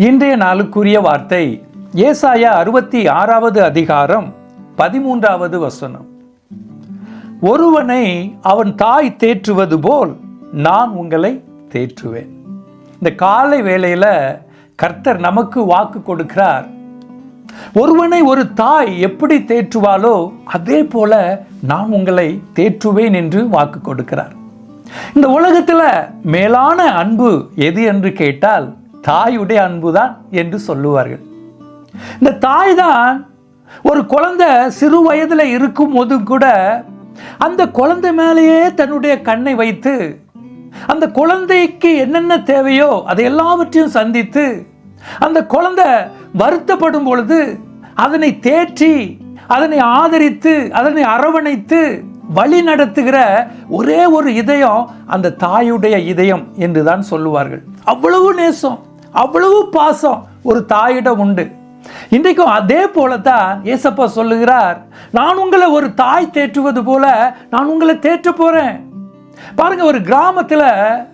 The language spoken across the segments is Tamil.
இன்றைய நாளுக்குரிய வார்த்தை ஏசாயா அறுபத்தி ஆறாவது அதிகாரம் பதிமூன்றாவது வசனம். ஒருவனை அவன் தாய் தேற்றுவது போல் நான் உங்களை தேற்றுவேன். இந்த காலை வேளையில் கர்த்தர் நமக்கு வாக்கு கொடுக்கிறார். ஒருவனை ஒரு தாய் எப்படி தேற்றுவாளோ அதே போல நான் உங்களை தேற்றுவேன் என்று வாக்கு கொடுக்கிறார். இந்த உலகத்தில் மேலான அன்பு எது என்று கேட்டால் தாயுடைய அன்புதான் என்று சொல்லுவார்கள். இந்த தாய் தான் ஒரு குழந்தை சிறு வயதில் இருக்கும் போதும் கூட அந்த குழந்தை மேலேயே தன்னுடைய கண்ணை வைத்து அந்த குழந்தைக்கு என்னென்ன தேவையோ அதை எல்லாவற்றையும் சந்தித்து அந்த குழந்தை வருத்தப்படும் பொழுது அதனை தேற்றி அதனை ஆதரித்து அதனை அரவணைத்து வழி நடத்துகிற ஒரே ஒரு இதயம் அந்த தாயுடைய இதயம் என்று தான் சொல்லுவார்கள். அவ்வளவு நேசம். அவ்வளவு பாசம் ஒரு தாயிடம் உண்டு. இன்றைக்கும் அதே போல தான் ஏசப்பா சொல்லுகிறார் நான் உங்களை ஒரு தாய் தேற்றுவது போல நான் உங்களை தேற்ற போறேன். பாருங்க ஒரு கிராமத்தில்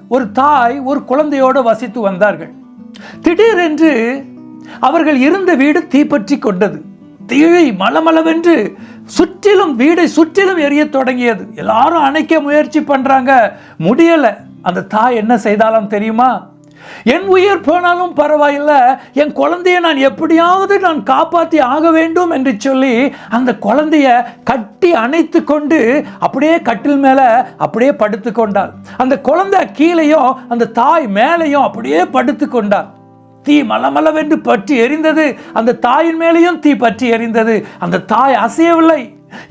ஒரு தாய் ஒரு குழந்தையோடு வசித்து வந்தார்கள். திடீரென்று அவர்கள் இருந்த வீடு தீப்பற்றி கொண்டது. தீழை மலமளவென்று சுற்றிலும் வீடை சுற்றிலும் எரிய தொடங்கியது. எல்லாரும் அணைக்க முயற்சி பண்றாங்க. முடியல. அந்த தாய் என்ன செய்தாலும் தெரியுமா? என் உயிர் போனாலும் பரவாயில்லை. என் குழந்தைய நான் எப்படியாவது நான் காப்பாற்றி ஆக வேண்டும் என்று சொல்லி அந்த குழந்தைய கட்டி அணைத்து கொண்டு அப்படியே கட்டில் மேலே அப்படியே படுத்து கொண்டாள். அந்த குழந்தை கீழேயும் அந்த தாய் மேலேயும் அப்படியே படுத்து கொண்டாள். தீ மலமளவென்று பற்றி எரிந்தது. அந்த தாயின் மேலேயும் தீ பற்றி எரிந்தது. அந்த தாய் அசையவில்லை.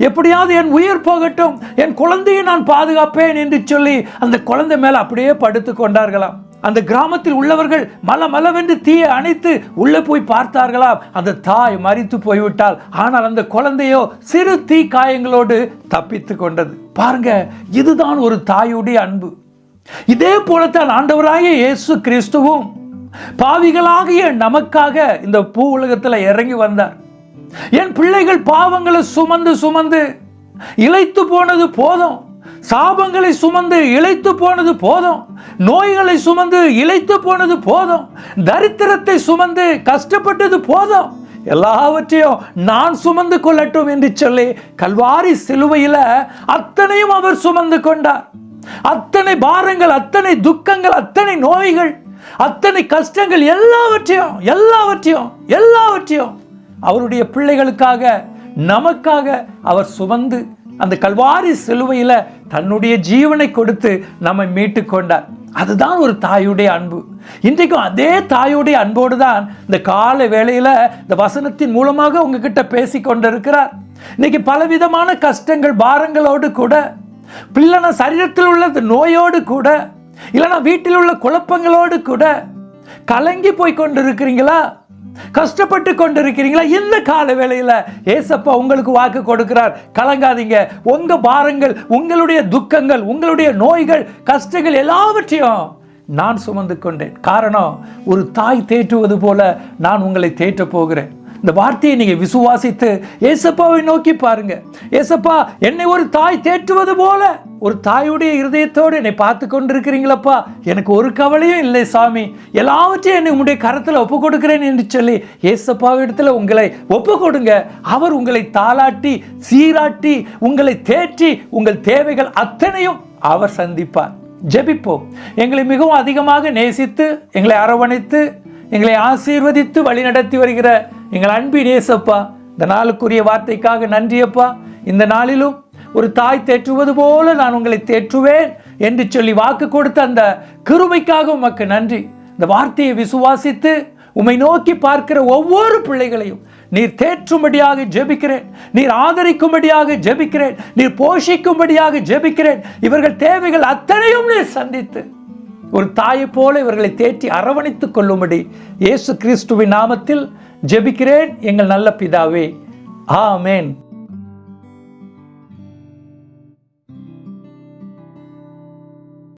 எப்படியாவது என் உயிர் போகட்டும். என் குழந்தையை நான் பாதுகாப்பேன் என்று சொல்லி அந்த குழந்தை மேலே அப்படியே படுத்து கொண்டார்களாம். அந்த கிராமத்தில் உள்ளவர்கள் மல மலவென்று தீயை அணைத்து உள்ளே போய் பார்த்தார்களாம் அந்த தாய் மறித்து போய்விட்டால் ஆனால் அந்த குழந்தையோ சிறு தீ காயங்களோடு தப்பித்து கொண்டது. பாருங்க இதுதான் ஒரு தாயுடைய அன்பு. இதே போலத்தான் ஆண்டவராகிய இயேசு கிறிஸ்துவும் பாவிகளாகிய நமக்காக இந்த பூ உலகத்தில் இறங்கி வந்தார். என் பிள்ளைகள் பாவங்களை சுமந்து சுமந்து இழைத்து போனது போதும். சாபங்களை சுமந்து இழைத்து போனது போதும். நோய்களை சுமந்து இழைத்து போனது போதும். தரித்திரத்தை சுமந்து கஷ்டப்பட்டது போதும். எல்லாவற்றையும் நான் சுமந்து கொள்ளட்டும் என்று சொல்லி கல்வாரி சிலுவையில் அத்தனையும் அவர் சுமந்து கொண்டார். அத்தனை பாரங்கள் அத்தனை துக்கங்கள் அத்தனை நோய்கள் அத்தனை கஷ்டங்கள் எல்லாவற்றையும் எல்லாவற்றையும் எல்லாவற்றையும் அவருடைய பிள்ளைகளுக்காக நமக்காக அவர் சுமந்து அந்த கல்வாரி சிலுவையில் தன்னுடைய ஜீவனை கொடுத்து நம்மை மீட்டு கொண்டார். அதுதான் ஒரு தாயுடைய அன்பு. இன்றைக்கும் அதே தாயுடைய அன்போடு தான் இந்த கால வேளையில் இந்த வசனத்தின் மூலமாக உங்ககிட்ட பேசி கொண்டிருக்கிறார். இன்னைக்கு பலவிதமான கஷ்டங்கள் பாரங்களோடு கூட பிள்ளைனா சரீரத்தில் உள்ள நோயோடு கூட இல்லைனா வீட்டில் உள்ள குழப்பங்களோடு கூட கலங்கி போய் கொண்டு இருக்கிறீங்களா கஷ்டப்பட்டு கொண்டிருக்கிறீங்களா? இந்த கால வேளையில் ஏசப்பா உங்களுக்கு வாக்கு கொடுக்கிறார். கலங்காதீங்க. உங்க பாரங்கள் உங்களுடைய துக்கங்கள் உங்களுடைய நோய்கள் கஷ்டங்கள் எல்லாவற்றையும் நான் சுமந்து கொண்டேன். காரணம் ஒரு தாய் தேற்றுவது போல நான் உங்களை தேற்றப் போகிறேன். இந்த வார்த்தையை நீங்கள் விசுவாசித்து ஏசப்பாவை நோக்கி பாருங்க. ஏசப்பா என்னை ஒரு தாய் தேற்றுவது போல ஒரு தாயுடைய இருதயத்தோடு என்னை பார்த்து கொண்டிருக்கிறீங்களப்பா? எனக்கு ஒரு கவலையும் இல்லை சாமி. எல்லாவற்றையும் என்னை உங்களுடைய கரத்தில் ஒப்பு கொடுக்கிறேன் என்று சொல்லி ஏசப்பாவிடத்தில் உங்களை ஒப்பு கொடுங்க அவர் உங்களை தாளாட்டி சீராட்டி உங்களை தேற்றி உங்கள் தேவைகள் அத்தனையும் அவர் சந்திப்பார். ஜெபிப்போம். எங்களை மிகவும் அதிகமாக நேசித்து எங்களை அரவணைத்து எங்களை ஆசீர்வதித்து வழிநடத்தி வருகிற எங்கள் அன்பின் நேசப்பா இந்த நாளுக்குரிய வார்த்தைக்காக நன்றியப்பா. இந்த நாளிலும் ஒரு தாய் தேற்றுவது போல நான் உங்களை தேற்றுவேன் என்று சொல்லி வாக்கு கொடுத்த அந்த கிருமைக்காக உமக்கு நன்றி. இந்த வார்த்தையை விசுவாசித்து உம்மை நோக்கி பார்க்கிற ஒவ்வொரு பிள்ளைகளையும் நீர் தேற்றும்படியாக ஜெபிக்கிறேன். நீர் ஆதரிக்கும்படியாக ஜெபிக்கிறேன். நீர் போஷிக்கும்படியாக ஜெபிக்கிறேன். இவர்கள் தேவைகள் அத்தனையும் நீர் சந்தித்து ஒரு தாயை போல இவர்களை தேற்றி அரவணைத்துக் கொள்ளும்படி இயேசு கிறிஸ்துவின் நாமத்தில் ஜெபிக்கிறேன். எங்கள் நல்ல பிதாவே. ஆமேன்.